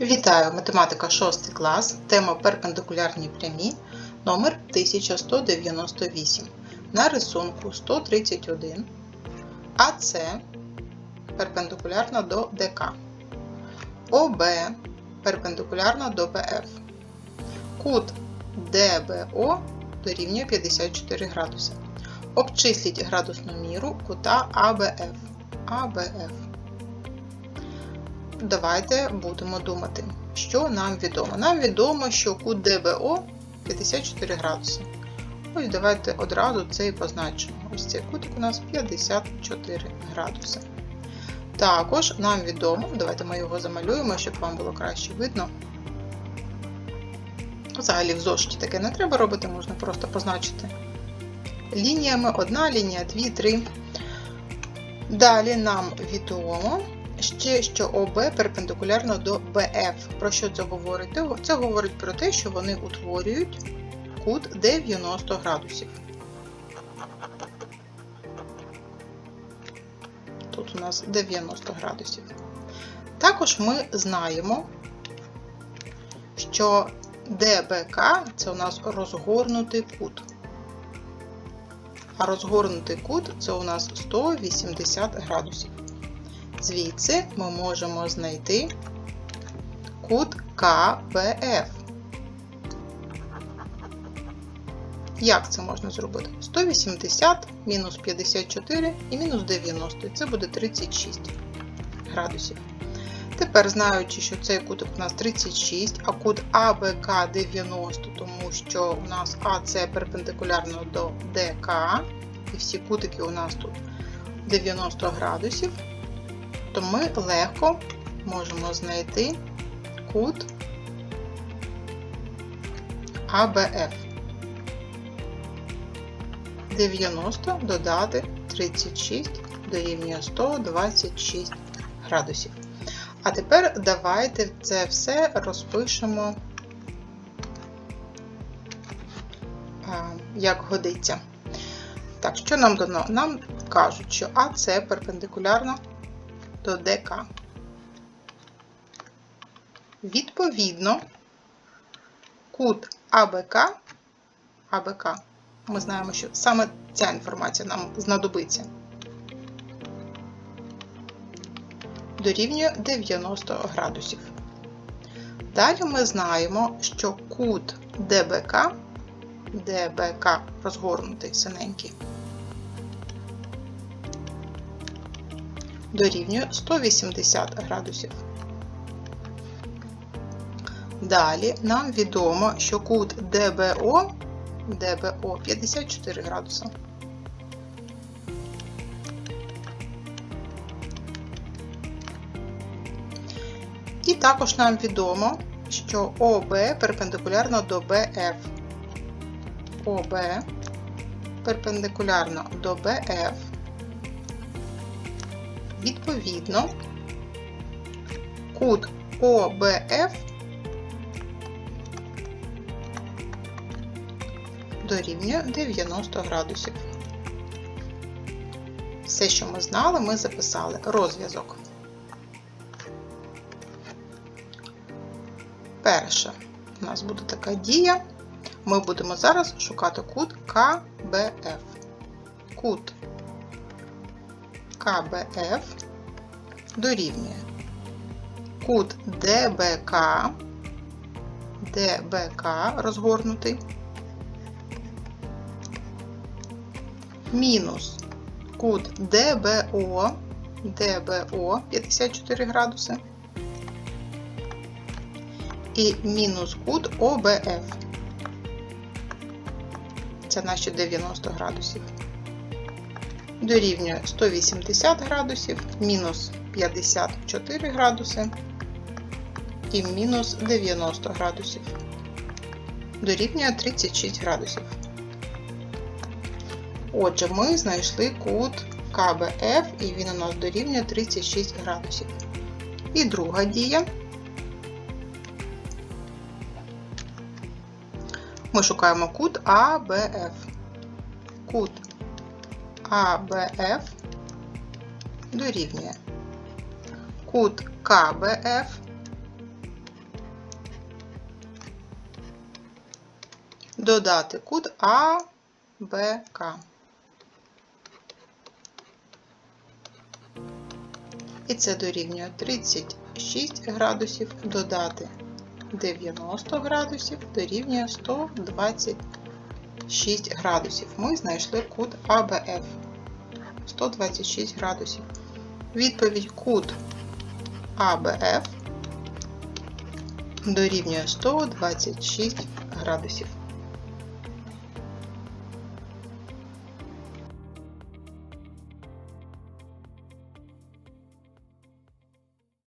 Вітаю! Математика 6 клас. Тема перпендикулярні прямі номер 1198. На рисунку 131 АС перпендикулярна до ДК. ОБ перпендикулярна до БФ. Кут ДБО дорівнює 54 градуси. Обчисліть градусну міру кута АБФ. АБФ. Давайте будемо думати, що нам відомо. Нам відомо, що кут ДБО 54 градуси. Ось давайте одразу це і позначимо. Ось цей кутик у нас 54 градуси. Також нам відомо, давайте ми його замалюємо, щоб вам було краще видно. Взагалі в зошиті таке не треба робити, можна просто позначити лініями. Одна лінія, дві, три. Далі нам відомо ще, що ОБ перпендикулярно до БФ. Про що це говорить? Це говорить про те, що вони утворюють кут 90 градусів. Тут у нас 90 градусів. Також ми знаємо, що ДБК це у нас розгорнутий кут. А розгорнутий кут це у нас 180 градусів. Звідси ми можемо знайти кут КБФ. Як це можна зробити? 180 мінус 54 і мінус 90. Це буде 36 градусів. Тепер, знаючи, що цей кутик у нас 36, а кут АБК 90, тому що у нас АС перпендикулярно до ДК, і всі кутики у нас тут 90 градусів, то ми легко можемо знайти кут АБФ. 90 додати 36 дорівнює 126 градусів. А тепер давайте це все розпишемо, як годиться. Так, що нам дано? Нам кажуть, що АС перпендикулярно до ДК. Відповідно, кут АБК, АБК, ми знаємо, що саме ця інформація нам знадобиться. Дорівнює 90 градусів. Далі ми знаємо, що кут ДБК, ДБК розгорнутий синенький, дорівнює 180 градусів. Далі нам відомо, що кут ДБО, ДБО 54 градуси. І також нам відомо, що ОБ перпендикулярно до БФ. ОБ перпендикулярно до БФ. Відповідно, кут ОБФ дорівнює 90 градусів. Все, що ми знали, ми записали розв'язок. Перше, у нас буде така дія. Ми будемо зараз шукати кут КБФ. Кут КБФ дорівнює кут ДБК, ДБК розгорнутий, мінус кут ДБО, ДБО 54 градуси і мінус кут ОБФ. Це наші 90 градусів. Дорівнює 180 градусів, мінус 54 градуси і мінус 90 градусів. Дорівнює 36 градусів. Отже, ми знайшли кут КБФ і він у нас дорівнює 36 градусів. І друга дія. Ми шукаємо кут АБФ. Кут АБФ дорівнює кут КБФ додати кут АБК. І це дорівнює 36 градусів додати 90 градусів дорівнює 120 градусів. 126 градусів. Ми знайшли кут АБФ 126 градусів. Відповідь кут АБФ дорівнює 126 градусів.